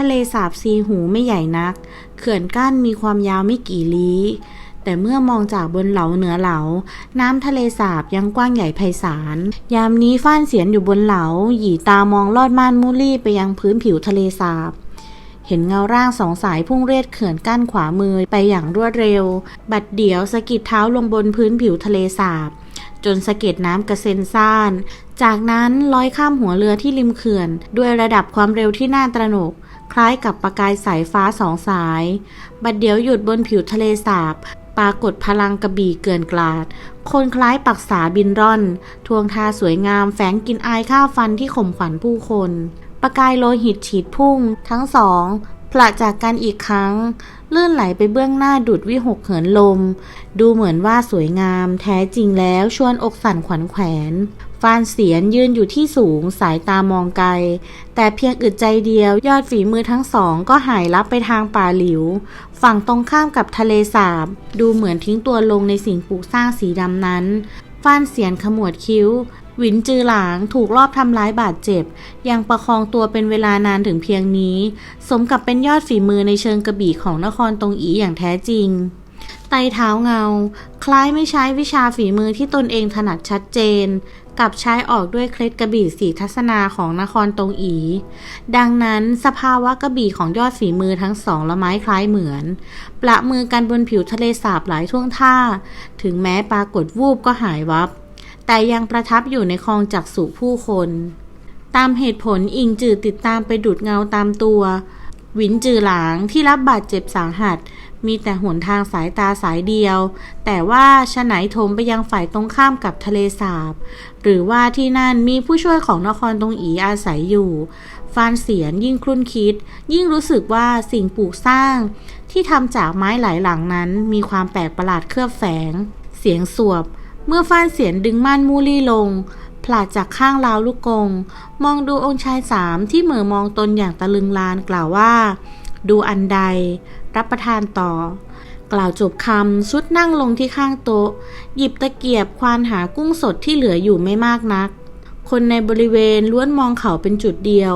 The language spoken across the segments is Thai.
ทะเลสาบซีหูไม่ใหญ่นัก เขื่อนกั้นมีความยาวไม่กี่ลี้แต่เมื่อมองจากบนเหลาเหนือเหลา น้ำทะเลสาบยังกว้างใหญ่ไพศาล ยามนี้ฟ้านเสียนอยู่บนเหลา หยีตามองลอดม่านมูลี่ไปยังพื้นผิวทะเลสาบ เห็นเงาร่างสองสายพุ่งเรียดเขื่อนกั้นขวามือไปอย่างรวดเร็ว บัดเดียวสะกิดเท้าลงบนพื้นผิวทะเลสาบ จนสะเก็ดน้ำกระเซ็นซ่าน จากนั้นลอยข้ามหัวเรือที่ริมเขื่อน ด้วยระดับความเร็วที่น่าตระหนก คล้ายกับประกายสายฟ้าสองสาย บัดเดียวหยุดบนผิวทะเลสาบ ปรากฏพลังกระบี่เกินกลาด คนคล้ายปักษาบินร่อน ทวงทาสวยงามแฝงกินอายข้าวฟันที่ข่มขวัญผู้คน ประกายโลหิตฉีดพุ่ง ทั้งสองผละจากกันอีกครั้ง ลื่นไหลไปเบื้องหน้าดุดวิหกเหินลม ดูเหมือนว่าสวยงาม แท้จริงแล้วชวนอกสั่นขวัญแขวน ฟานเสียนยืนอยู่ที่สูงสายตามองไกล แต่เพียงอึดใจเดียวยอดฝีมือทั้งสองก็หายลับไปทางป่าหลิว ฝั่งตรงข้ามกับทะเลสาบ ดูเหมือนทิ้งตัวลงในสิ่งปลูกสร้างสีดำนั้นฟานเสียนขมวดคิ้ว หวินจือหลางถูกลอบทำร้ายบาดเจ็บ ยังประคองตัวเป็นเวลานานถึงเพียงนี้ สมกับเป็นยอดฝีมือในเชิงกระบี่ของนครตรงอีอย่างแท้จริงไตเท้าเงา คล้ายไม่ใช้วิชาฝีมือที่ตนเองถนัดชัดเจน กับใช้ออกด้วยเคล็ดกระบี่สีทัศนาของนครตรงอี ดังนั้นสภาวะกระบี่ของยอดฝีมือทั้งสองละไม้คล้ายเหมือน ประมือกันบนผิวทะเลสาบหลายท่วงท่า ถึงแม้ปรากฏวูบก็หายวับ แต่ยังประทับอยู่ในคลองจักษุผู้คน ตามเหตุผลอิงจือติดตามไปดูดเงาตามตัว หวินจือหลางที่รับบาดเจ็บสาหัส มีแต่หนทางสายตาสายเดียว แต่ว่าฉะไหนถมไปยังฝ่ายตรงข้ามกับทะเลสาบ หรือว่าที่นั่นมีผู้ช่วยของนครตรงอีอาศัยอยู่ ฟานเสียนยิ่งครุ่นคิด ยิ่งรู้สึกว่าสิ่งปลูกสร้าง ที่ทำจากไม้หลายหลังนั้นมีความแปลกประหลาดเคลือบแฝง เสียงสวบ เมื่อฟานเสียนดึงม่านมูลี่ลงผลาดจากข้างราวลูกกง มองดูองค์ชายสามที่เหม่อมองตนอย่างตะลึงลานกล่าวว่า ดูอันใด รับประทานต่อ กล่าวจบคำชุดนั่งลงที่ข้างโต๊ะ หยิบตะเกียบควานหากุ้งสดที่เหลืออยู่ไม่มากนัก คนในบริเวณล้วนมองเขาเป็นจุดเดียว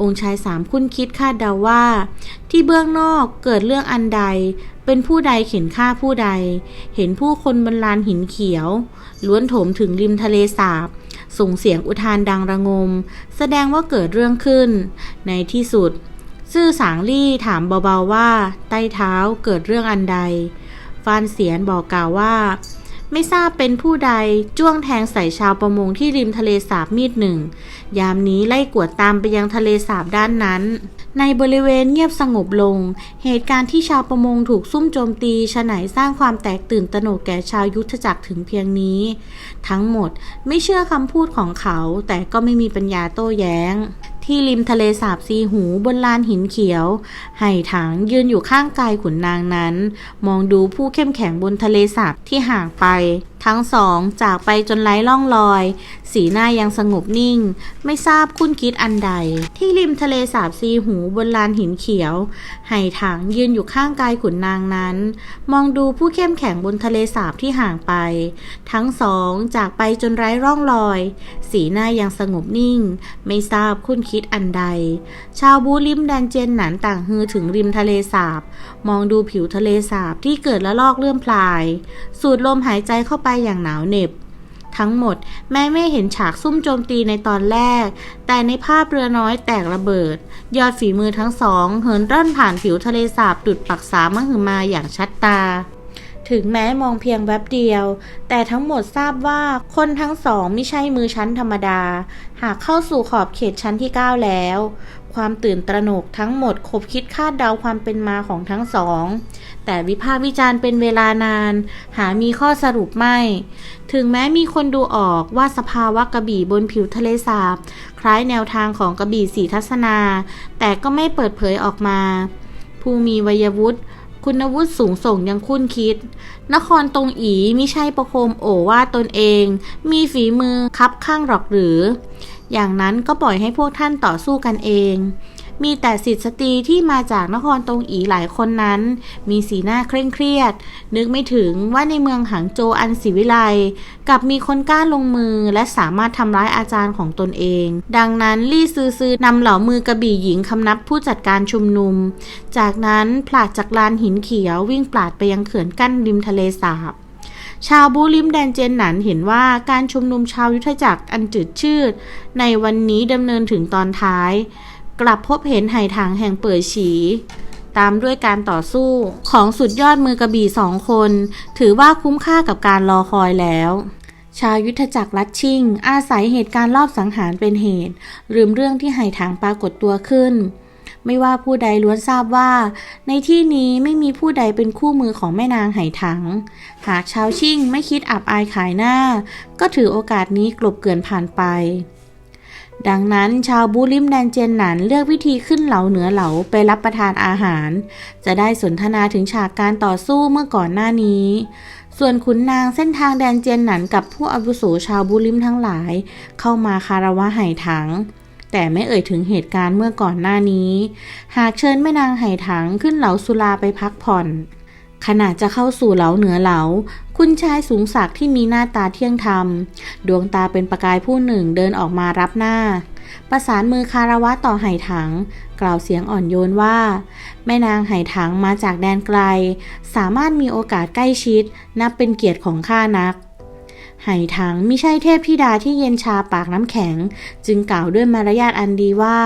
องค์ชายสามคุ้นคิดคาดเดาว่า ที่เบื้องนอกเกิดเรื่องอันใด เป็นผู้ใดเข็นฆ่าผู้ใด เห็นผู้คนบนลานหินเขียว ล้วนโถมถึงริมทะเลสาบส่งเสียงอุทานดังระงม แสดงว่าเกิดเรื่องขึ้น ในที่สุด ซื่อสางลี่ถามเบาๆว่า ใต้เท้าเกิดเรื่องอันใด ฟานเสียนบอกกล่าวว่า ไม่ทราบเป็นผู้ใดจ้วงแทงใส่ชาวประมงที่ริมทะเลสาบมีดหนึ่ง ยามนี้ไล่กวดตามไปยังทะเลสาบด้านนั้น ในบริเวณเงียบสงบลง เหตุการณ์ที่ชาวประมงถูกซุ่มโจมตีฉะไหนสร้างความแตกตื่นตระหนกแก่ชาวยุทธจักรถึงเพียงนี้ ทั้งหมดไม่เชื่อคำพูดของเขาแต่ก็ไม่มีปัญญาโต้แย้ง ที่ริมทะเลสาบซีหูบนลานหินเขียว ไห่ถังยืนอยู่ข้างกายขุนนางนั้น มองดูผู้เข้มแข็งบนทะเลสาบที่ห่างไป ทั้งสองจากไปจนไร้ล่องรอย สีหน้ายังสงบนิ่ง ไม่ทราบคุ้นคิดอันใด ที่ริมทะเลสาบซีหูบนลานหินเขียวไห่ถังยืนอยู่ข้างกายขุนนางนั้น มองดูผู้เข้มแข็งบนทะเลสาบที่ห่างไป ทั้งสองจากไปจนไร้ร่องรอย สีหน้ายังสงบนิ่ง ไม่ทราบคุ้นคิดอันใด ชาวบูริมแดนเจนหนานต่างฮือถึงริมทะเลสาบ มองดูผิวทะเลสาบที่เกิดละลอกเลื่อมพลาย สูดลมหายใจเข้าไปอย่างหนาวเหน็บ ทั้งหมดแม้ไม่เห็นฉากซุ่มโจมตีในตอนแรก แต่ในภาพเรือน้อยแตกระเบิด ยอดฝีมือทั้งสองเหินร่อนผ่านผิวทะเลสาบดุดปักษามหึมาอย่างชัดตาถึงแม้มองเพียงแวบเดียว แต่ทั้งหมดทราบว่าคนทั้งสองไม่ใช่มือชั้นธรรมดา หากเข้าสู่ขอบเขตชั้นที่ 9 แล้ว ความตื่นตระหนกทั้งหมดคบคิดคาดเดาความเป็นมาของทั้งสอง แต่วิพากษ์วิจารณ์เป็นเวลานาน หามีข้อสรุปไม่ ถึงแม้มีคนดูออกว่าสภาวะกระบี่บนผิวทะเลสาบ คล้ายแนวทางของกระบี่สีทัศนา แต่ก็ไม่เปิดเผยออกมา ผู้มีวัยวุฒิคุณวุฒิสูงส่งยังคุ้นคิด นครตรงอีมิใช่ประโคมโอว่าตนเอง มีฝีมือคับข้างหรอกหรือ อย่างนั้นก็ปล่อยให้พวกท่านต่อสู้กันเอง มีแต่สิทธิสตรีที่มาจากนครตรงอีหลายคนนั้น มีสีหน้าเคร่งเครียด นึกไม่ถึงว่าในเมืองหางโจอันศิวิไลกลับมีคนกล้าลงมือและสามารถทำร้ายอาจารย์ของตนเอง ดังนั้นลี่ซือซือนำเหล่ามือกระบี่หญิงคำนับผู้จัดการชุมนุม จากนั้นผลาดจากลานหินเขียววิ่งปลาดไปยังเขื่อนกั้นริมทะเลสาบ ชาวบูลิมแดนเจนหนันเห็นว่าการชุมนุมชาวยุทธจักรอันจืดชืด ในวันนี้ดำเนินถึงตอนท้าย กลับพบเห็นไหถางแห่งเปิดฉีตามด้วยการต่อสู้ของสุดยอดมือกระบี่สองคน ถือว่าคุ้มค่ากับการรอคอยแล้ว ชาวยุทธจักรลัดชิง อาศัยเหตุการณ์รอบสังหารเป็นเหตุ ลืมเรื่องที่ไหถางปรากฏตัวขึ้น ไม่ว่าผู้ใดล้วนทราบว่า ในที่นี้ไม่มีผู้ใดเป็นคู่มือของแม่นางไหถัง หากชาวชิ่งไม่คิดอับอายขายหน้า ก็ถือโอกาสนี้กลบเกลื่อนผ่านไป ดังนั้นชาวบูลิมแดนเจนหนันเลือกวิธีขึ้นเหลาเหนือเหลาไปรับประทานอาหาร จะได้สนทนาถึงฉากการต่อสู้เมื่อก่อนหน้านี้ส่วนขุนนางเส้นทางแดนเจียนหนันกับผู้อาวุโสชาวบูลิมทั้งหลาย เข้ามาคารวะไห่ถัง แต่ไม่เอ่ยถึงเหตุการณ์เมื่อก่อนหน้านี้ หากเชิญแม่นางไหถังขึ้นเหลาสุลาไปพักผ่อนขณะจะเข้าสู่เหลาเหนือเหลา คุณชายสูงศักดิ์ที่มีหน้าตาเที่ยงธรรม ดวงตาเป็นประกายผู้หนึ่งเดินออกมารับหน้า ประสานมือคารวะต่อไหถัง กล่าวเสียงอ่อนโยนว่า แม่นางไหถังมาจากแดนไกล สามารถมีโอกาสใกล้ชิด นับเป็นเกียรติของข้านัก ไหถังมิใช่เทพธิดาที่เย็นชาปากน้ำแข็ง จึงกล่าวด้วยมารยาทอันดีว่า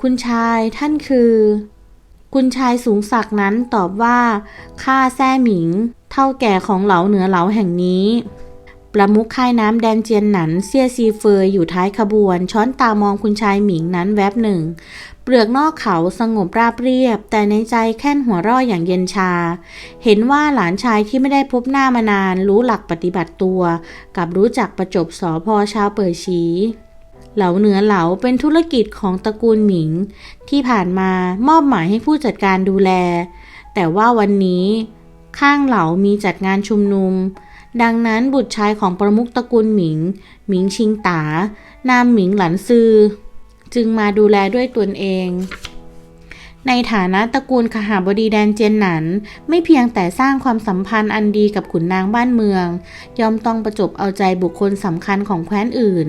คุณชายท่านคือ คุณชายสูงศักดนั้นตอบว่าข้าแซ่หมิง เท่าแก่ของเหลาเหนือเหลาแห่งนี้ ประมุขค่ายน้ำแดนเจียนหนันเซียซีเฟยอยู่ท้ายขบวน ช้อนตามองคุณชายหมิงนั้นแวบหนึ่ง เปลือกนอกเขาสงบราบเรียบ แต่ในใจแค่นหัวร่ออย่างเย็นชา เห็นว่าหลานชายที่ไม่ได้พบหน้ามานาน รู้หลักปฏิบัติตัว กับรู้จักประจบสอพอชาวเปิดชีเหลาเหนือเหลาเป็นธุรกิจของตระกูลหมิง ที่ผ่านมามอบหมายให้ผู้จัดการดูแล แต่ว่าวันนี้ข้างเหลามีจัดงานชุมนุม ดังนั้นบุตรชายของประมุขตระกูลหมิง หมิงชิงตา นามหมิงหลันซือ จึงมาดูแลด้วยตนเอง ในฐานะตระกูลขหาบดีแดนเจียนหนัน ไม่เพียงแต่สร้างความสัมพันธ์อันดีกับขุนนางบ้านเมือง ย่อมต้องประจบเอาใจบุคคลสำคัญของแคว้นอื่น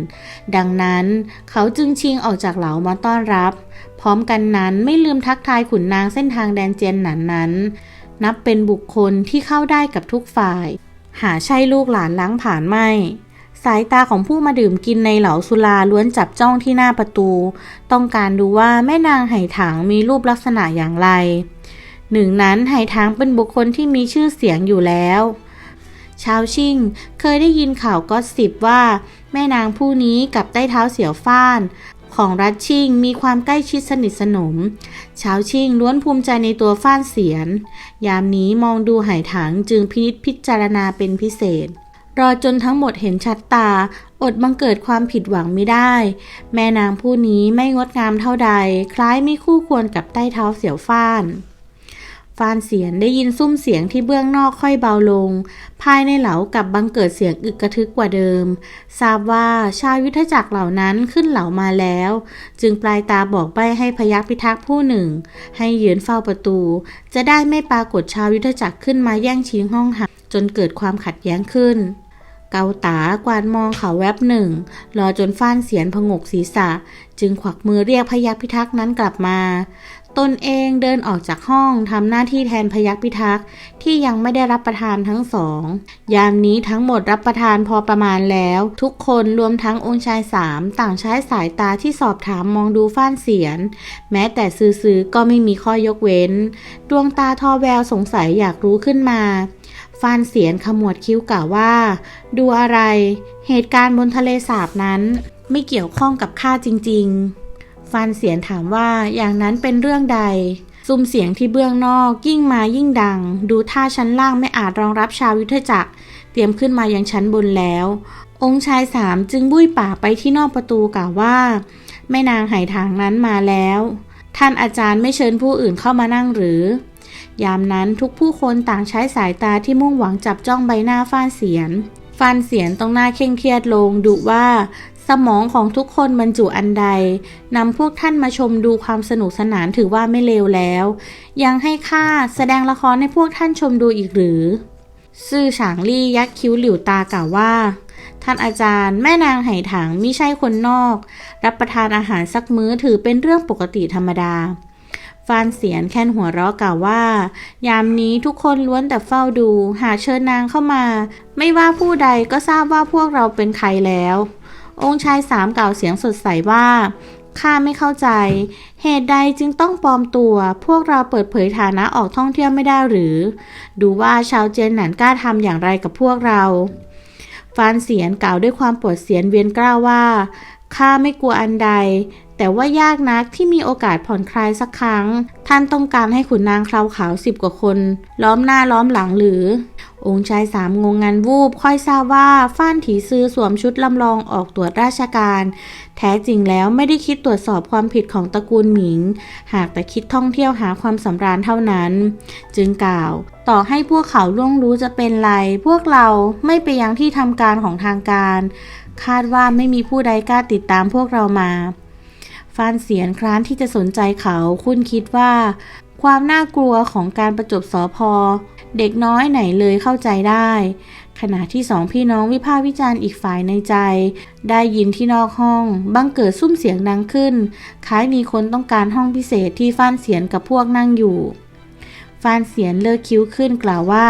ดังนั้นเขาจึงชิงออกจากเหลามาต้อนรับ พร้อมกันนั้นไม่ลืมทักทายขุนนางเส้นทางแดนเจียนหนันนั้น นับเป็นบุคคลที่เข้าได้กับทุกฝ่าย หาใช่ลูกหลานล้างผ่านไม่ สายตาของผู้มาดื่มกินในเหลาสุราล้วนจับจ้องที่หน้าประตู ต้องการดูว่าแม่นางไหถังมีรูปลักษณะอย่างไร หนึ่งนั้นไหถังเป็นบุคคลที่มีชื่อเสียงอยู่แล้วชาวชิงเคยได้ยินข่าวก็สิบว่า แม่นางผู้นี้กับใต้เท้าเสี่ยวฟ้าน ของรัฐชิงมีความใกล้ชิดสนิทสนม ชาวชิงล้วนภูมิใจในตัวฟ้านเสียน ยามนี้มองดูหายถังจึงพินิจพิจารณาเป็นพิเศษ รอจนทั้งหมดเห็นชัดตา อดบังเกิดความผิดหวังไม่ได้ แม่นางผู้นี้ไม่งดงามเท่าใด คล้ายไม่คู่ควรกับใต้เท้าเสี่ยวฟ้านานเสียนได้ยินซุ้มเสียงที่เบื้องนอกค่อยเบาลง ภายในเหลากับบังเกิดเสียงอึกกระทึกกว่าเดิม ทราบว่าชาวยุทธจักรเหล่านั้นขึ้นเหลามาแล้ว จึงปลายตาบอกใบให้พยักพิทักษ์ผู้หนึ่ง ให้ยืนเฝ้าประตู จะได้ไม่ปรากฏชาวยุทธจักรขึ้นมาแย่งชิงห้องหับจนเกิดความขัดแย้งขึ้นเกาตากวาดมองเขาแวบหนึ่ง รอจนฟ้านเสียนพงกศีรษะ จึงขวักมือเรียกพยักพิทักษ์นั้นกลับมา ตนเองเดินออกจากห้องทำหน้าที่แทนพยักพิทักษ์ที่ยังไม่ได้รับประทานทั้งสอง ยามนี้ทั้งหมดรับประทานพอประมาณแล้ว ทุกคนรวมทั้งองค์ชายสามต่างใช้สายตาที่สอบถามมองดูฟ้านเสียน แม้แต่ซื้อๆก็ไม่มีข้อยกเว้น ดวงตาทอแววสงสัยอยากรู้ขึ้นมาฟานเสียนขมวดคิ้วกล่าวว่า ดูอะไร เหตุการณ์บนทะเลสาบนั้น ไม่เกี่ยวข้องกับข้าจริง ๆ ฟานเสียนถามว่าอย่างนั้นเป็นเรื่องใด ซุ้มเสียงที่เบื้องนอกยิ่งมายิ่งดัง ดูท่าชั้นล่างไม่อาจรองรับชาวยุทธจักร เตรียมขึ้นมายังชั้นบนแล้ว องค์ชายสามจึงบุ้ยป่ากไปที่นอกประตูกล่าวว่าแม่นางไหทางนั้นมาแล้ว ท่านอาจารย์ไม่เชิญผู้อื่นเข้ามานั่งหรือ ยามนั้นทุกผู้คนต่างใช้สายตาที่มุ่งหวังจับจ้องใบหน้าฟ้านเสียน ฟ้านเสียนต้องหน้าเคร่งเครียดลงดุว่า สมองของทุกคนบรรจุอันใดนำพวกท่านมาชมดูความสนุกสนานถือว่าไม่เลวแล้ว ยังให้ค่าแสดงละครให้พวกท่านชมดูอีกหรือซื่อฉางลี่ยักคิ้วหลิวตากล่าวว่า ท่านอาจารย์แม่นางไหถังมิใช่คนนอก รับประทานอาหารสักมื้อถือเป็นเรื่องปกติธรรมดาฟานเสียนแค่นหัวเราะกล่าวว่า ยามนี้ทุกคนล้วนแต่เฝ้าดู หากเชิญนางเข้ามา ไม่ว่าผู้ใดก็ทราบว่าพวกเราเป็นใครแล้ว องค์ชายสามกล่าวเสียงสดใสว่าข้าไม่เข้าใจ เหตุใดจึงต้องปลอมตัว พวกเราเปิดเผยฐานะออกท่องเที่ยวไม่ได้หรือ ดูว่าชาวเจนหนันกล้าทำอย่างไรกับพวกเราฟานเสียนกล่าวด้วยความปวดเสียนเวียนกล้าวว่าข้าไม่กลัวอันใด แต่ว่ายากนักที่มีโอกาสผ่อนคลายสักครั้ง ท่านต้องการให้ขุนนางคราวขาวสิบกว่าคน ล้อมหน้าล้อมหลังหรือ องค์ชายสามงงงันวูบ ค่อยทราบว่าฟ้านถีซือสวมชุดลำลองออกตรวจราชการ แท้จริงแล้วไม่ได้คิดตรวจสอบความผิดของตระกูลหมิง หากแต่คิดท่องเที่ยวหาความสำราญเท่านั้น จึงกล่าว ต่อให้พวกเขาล่วงรู้จะเป็นไร พวกเราไม่ไปยังที่ทำการของทางการ คาดว่าไม่มีผู้ใดกล้าติดตามพวกเรามา ฟานเสียนคร้านที่จะสนใจเขาคุณคิดว่า ความน่ากลัวของการประจบสอพอ เด็กน้อยไหนเลยเข้าใจได้ ขณะที่สองพี่น้องวิพากษ์วิจารณ์อีกฝ่ายในใจ ได้ยินที่นอกห้องบังเกิดซุ้มเสียงดังขึ้น คล้ายมีคนต้องการห้องพิเศษที่ฟ้านเสียนกับพวกนั่งอยู่ฟานเสียนเลิกคิ้วขึ้นกล่าวว่า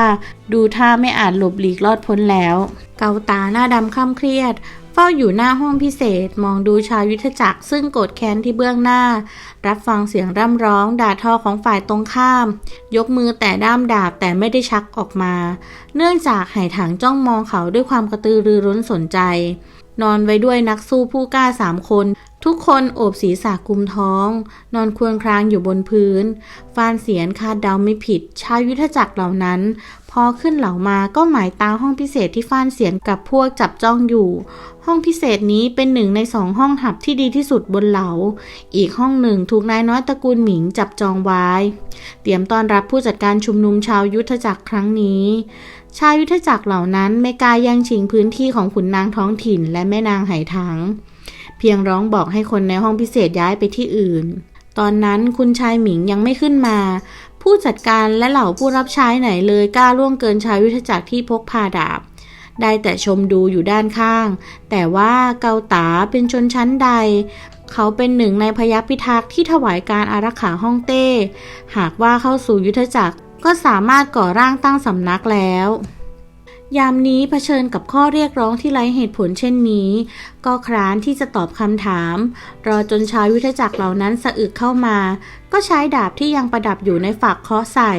ดูท่าไม่อาจหลบหลีกรอดพ้นแล้ว เกาตาหน้าดำคล่ำเครียด เฝ้าอยู่หน้าห้องพิเศษมองดูชาวยุทธจักรซึ่งโกรธแค้นที่เบื้องหน้า รับฟังเสียงร่ำร้องด่าทอของฝ่ายตรงข้าม ยกมือแต่ด้ามดาบแต่ไม่ได้ชักออกมา เนื่องจากไหถังจ้องมองเขาด้วยความกระตือรือร้นสนใจ นอนไว้ด้วยนักสู้ผู้กล้าสามคน ทุกคนโอบศีรษะกุมท้อง นอนควรครางอยู่บนพื้น ฟานเสียนคาดเดาไม่ผิด ชาวยุทธจักรเหล่านั้น พอขึ้นเหล่ามาก็หมายตาห้องพิเศษที่ฟานเสียนกับพวกจับจ้องอยู่ ห้องพิเศษนี้เป็นหนึ่งในสองห้องหับที่ดีที่สุดบนเหลา อีกห้องหนึ่งถูกนายน้อยตระกูลหมิงจับจองไว้ เตรียมต้อนรับผู้จัดการชุมนุมชาวยุทธจักรครั้งนี้ชาวยุทธจักรเหล่านั้นไม่กล้าแย่งชิงพื้นที่ของขุนนางท้องถิ่นและแม่นางไหถัง เพียงร้องบอกให้คนในห้องพิเศษย้ายไปที่อื่น ตอนนั้นคุณชายหมิงยังไม่ขึ้นมา ผู้จัดการและเหล่าผู้รับใช้ไหนเลยกล้าล่วงเกินชาวยุทธจักรที่พกพาดาบ ได้แต่ชมดูอยู่ด้านข้าง แต่ว่าเกาตาเป็นชนชั้นใด เขาเป็นหนึ่งในพยัคฆ์พิทักษ์ที่ถวายการอารักขาห้องเต้ หากว่าเข้าสู่ยุทธจักรก็สามารถก่อร่างตั้งสำนักแล้ว ยามนี้เผชิญกับข้อเรียกร้องที่ไร้เหตุผลเช่นนี้ ก็คร้านที่จะตอบคำถาม รอจนชาวยุทธจักรเหล่านั้นสะอึกเข้ามา ก็ใช้ดาบที่ยังประดับอยู่ในฝักเคาะใส่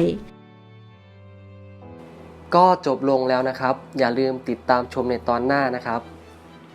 ก็จบลงแล้วนะครับ อย่าลืมติดตามชมในตอนหน้านะครับ